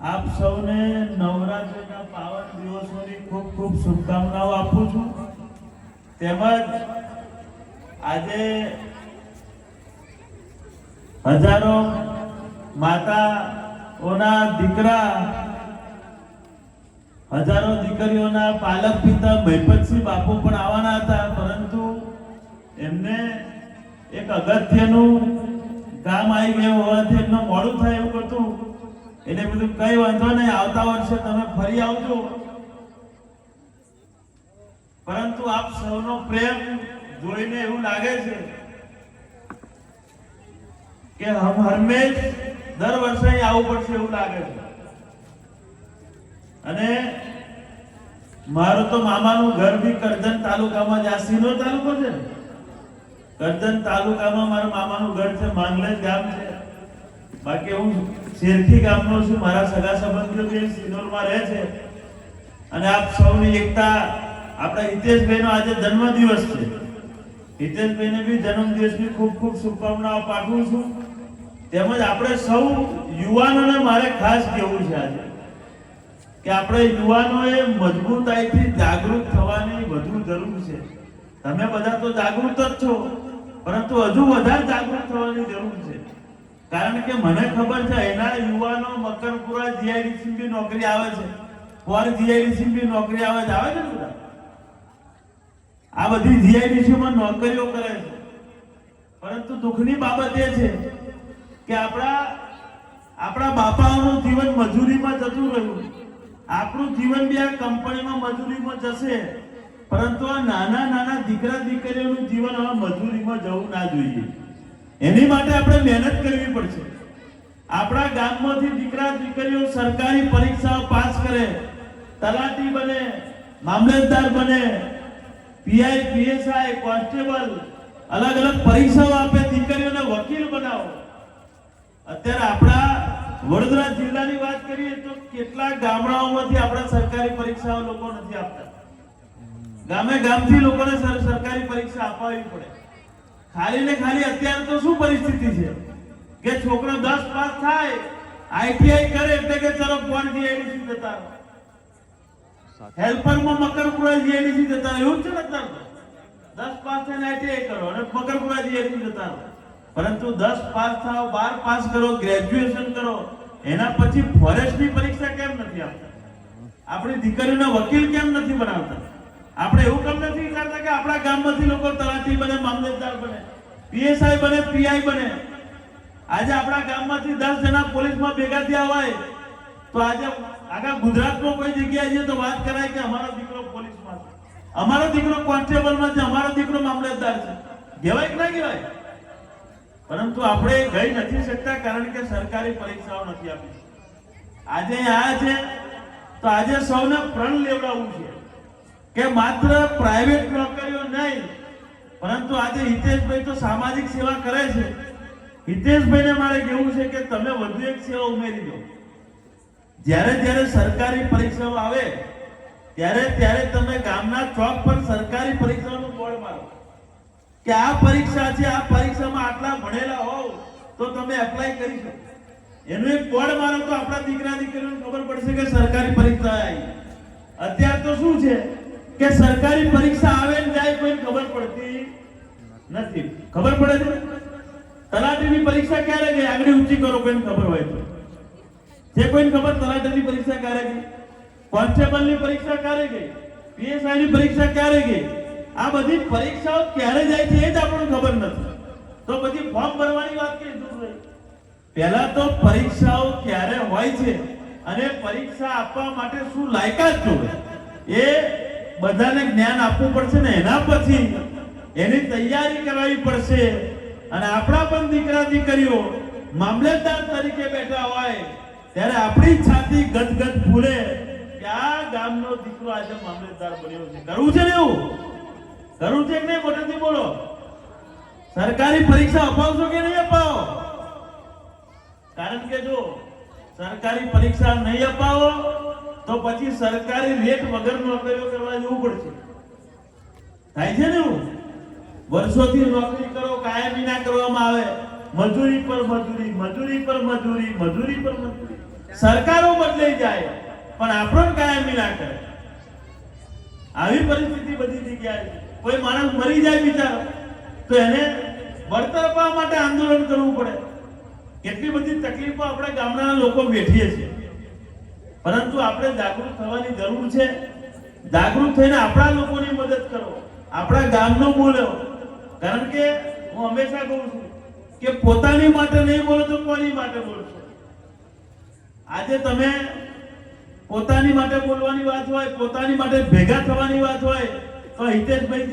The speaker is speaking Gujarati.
આપ સૌને નવરાત્રિના પાવન દિવસોની ખૂબ ખૂબ શુભકામનાઓ આપું છું. તેમજ આજે હજારો માતાઓના દીકરા, હજારો દીકરીઓના પાલક પિતા મહિપતસિંહ બાપુ પણ આવવાના હતા, પરંતુ એમને એક અગત્યનું કામ આવી ગયું હોવાથી એમનું મોડું થાય એવું હતું. એટલે બધું કઈ વાંધો નહીં, આવતા વર્ષે તમે ફરી આવજો. પરંતુ આપ સૌનો પ્રેમ જોઈને એવું લાગે છે કે હમ હંમેશ દર વર્ષે અહીં પડશે એવું લાગે છે. અને મારું તો મામાનું ઘર બી કરજણ તાલુકામાં જ આ તાલુકો છે કરજણ તાલુકામાં મારા મામાનું ઘર છે માંગલેજ ગામ છે. બાકી હું શેરખી ગામનો છું, મારા સગા સંબંધીઓ બી સિનોરમાં રહે છે. અને આપ સૌની એકતા, આપણા હિતેશભાઈનો આજે જન્મદિવસ છે. હિતેશભાઈને બી જન્મદિવસની ખૂબ ખૂબ શુભકામનાઓ પાઠવું છું. તેમજ આપણે સૌ યુવાનોને મારે ખાસ કહેવું છે આજે કે આપણે યુવાનોએ મજબૂતાઈથી જાગૃત થવાની વધુ જરૂર છે. તમે બધા તો જાગૃત જ છો, પરંતુ હજુ વધારે જાગૃત થવાની જરૂર છે. કારણ કે મને ખબર છે, એના યુવાનો મકરપુરા જીઆઈડીસી બી નોકરી આવે છે. ફોર જીઆઈડીસી બી નોકરી આવે છે આવે છે ને આ બધી જીઆઈડીસીમાં નોકરીઓ કરે છે. પરંતુ દુઃખની બાબત એ છે કે આપણા આપણા બાપાઓનું જીવન મજૂરીમાં જતું રહ્યું. આપણું જીવન બી આ કંપનીમાં મજૂરીમાં જશે. પરંતુ આ નાના નાના દીકરા દીકરીઓનું જીવન હવે મજૂરીમાં જવું ના જોઈએ. એની માટે આપણે મહેનત કરવી પડશે. આપણા ગામમાંથી દીકરા દીકરીઓ સરકારી પરીક્ષાઓ પાસ કરે, તલાટી બને, મામલતદાર બને, પીઆઈ, પીએસઆઈ, કોન્સ્ટેબલ, અલગ અલગ પરીક્ષાઓ આપે, દીકરીઓને વકીલ બનાવો. અત્યારે આપણા વડોદરા જિલ્લાની વાત કરીએ તો કેટલા ગામડાઓમાંથી આપણા સરકારી પરીક્ષાઓ લોકો નથી આપતા. ગામે ગામથી લોકોને સરકારી પરીક્ષા અપાવવી પડે. ખાલી ને ખાલી અત્યારે તો શું પરિસ્થિતિ છે? કે છોકરો 10 પાસ થાય આઈટીઆઈ કરે એટલે કે ચલો ફોન એડીસી જતા હેલ્પરમાં મકરપુરા એડીસી જતા એવું છે ને અત્યારે દસ 10 પાસ થઈને આઈટીઆઈ કરો અને મકરપુરા એડીસી જતા પરંતુ 10 પાસ થાવ 12 પાસ કરો ગ્રેજ્યુએશન કરો, એના પછી ફોરેસ્ટની પરીક્ષા કેમ નથી આપતા? આપણી દીકરીનો વકીલ કેમ નથી બનાવતા? આપણે એવું કેમ નથી વિચારતા કે આપણા ગામમાંથી લોકો તલાટી બને, મામલતદાર બને, પીએસઆઈ બને, પીઆઈ બને? આજે આપણા ગામમાંથી 10 જણા પોલીસમાં ભેગા થયા હોય, તો આજે આખા ગુજરાતમાં કોઈ જગ્યાએ છે તો વાત કરાય કે અમારો દીકરો પોલીસમાં છે. અમારો દીકરો કોન્સ્ટેબલમાં છે, અમારો દીકરો મામલતદાર છે. કહેવાય કે ના કહેવાય? પરંતુ આપણે ગઈ નથી શકતા કારણ કે સરકારી પરીક્ષાઓ નથી આપી આજે આ છે, તો આજે સૌને પ્રણ લેવડાવવું છે કે માત્ર પ્રાઇવેટ નોકરીઓ નહીં, પરંતુ આજે હિતેશભાઈ તો સામાજિક સેવા કરે છે. હિતેશભાઈને મારે કહેવું છે કે તમે વધુ એક સેવા ઉમેરી દો. જ્યારે જ્યારે સરકારી પરીક્ષાઓ આવે, ત્યારે ત્યારે તમે ગામના ચોક પર સરકારી કે આ પરીક્ષા છે, આ પરીક્ષામાં આટલા ભણેલા હોવ, તો તમે એપ્લાય કરી શકો. એનું એક બોર્ડ મારો તો આપણા દીકરા દીકરીઓને ખબર પડશે કે સરકારી પરીક્ષા આવી અત્યાર તો શું છે કે સરકારી પરીક્ષા આવે ને જાય કોઈને ખબર પડતી નથી. ખબર પડે છે તલાટીની પરીક્ષા ક્યારે ગઈ? આગળ ઊંચી કરો કોઈને ખબર હોય તો. જે કોઈને ખબર, તલાટીની પરીક્ષા ક્યારે ગઈ? કોન્સ્ટેબલની પરીક્ષા ક્યારે ગઈ? પીએસઆઈ ની પરીક્ષા ક્યારે ગઈ? આ બધી પરીક્ષાઓ ક્યારે જાય છે એ જ આપણને ખબર નથી. તો બધી ફોર્મ ભરવાની વાત કે દૂર રહી પહેલા તો પરીક્ષાઓ ક્યારે હોય છે અને પરીક્ષા આપવા માટે શું લાયકાત જોવે? એ બધાને જ્ઞાન આપવું પડશે ને એના પછી એની તૈયારી કરાવી પડશે. અને આપણા પણ દીકરા દીકરીઓ મામલતદાર તરીકે બેઠા હોય, ત્યારે આપણી છાતી ગદગદ ફૂલે કે આ ગામનો દીકરો આજે મામલતદાર બન્યો છે. કરવું છે ને એવું? કરવું છે કે નહીં? મોટેથી બોલો. સરકારી પરીક્ષા અપાવશો કે નહીં અપાવો? કારણ કે જો સરકારી પરીક્ષા નહીં અપાવો, તો પછી સરકારી રેટ વગર નોકરીઓ કરવા જવું પડશે. થાય છે ને વર્ષોથી નોકરી કરો કાયમી ના કરવામાં આવે. મજૂરી પર મજૂરી મજૂરી પર મજૂરી મજૂરી પર મજૂરી. સરકારો બદલાઈ જાય, પણ આપણો કાયમી ના કરે. આવી પરિસ્થિતિ બધી જગ્યાએ છે. કોઈ માણસ મરી જાય બિચારો, તો એને વળતર માટે આંદોલન કરવું પડે. કેટલી બધી તકલીફો આપણે ગામડાના લોકો વેઠીએ છીએ. પરંતુ આપણે જાગૃત થવાની જરૂર છે. જાગૃત થઈને આપણા લોકોની મદદ કરો. આપણા ગામનો બોલો કારણ કે હું હંમેશા કહું છું કે પોતાની માટે નહીં બોલો તો કોની માટે બોલશો? આજે તમે પોતાની માટે બોલવાની વાત હોય, પોતાની માટે ભેગા થવાની વાત હોય, તો હિતેશભાઈ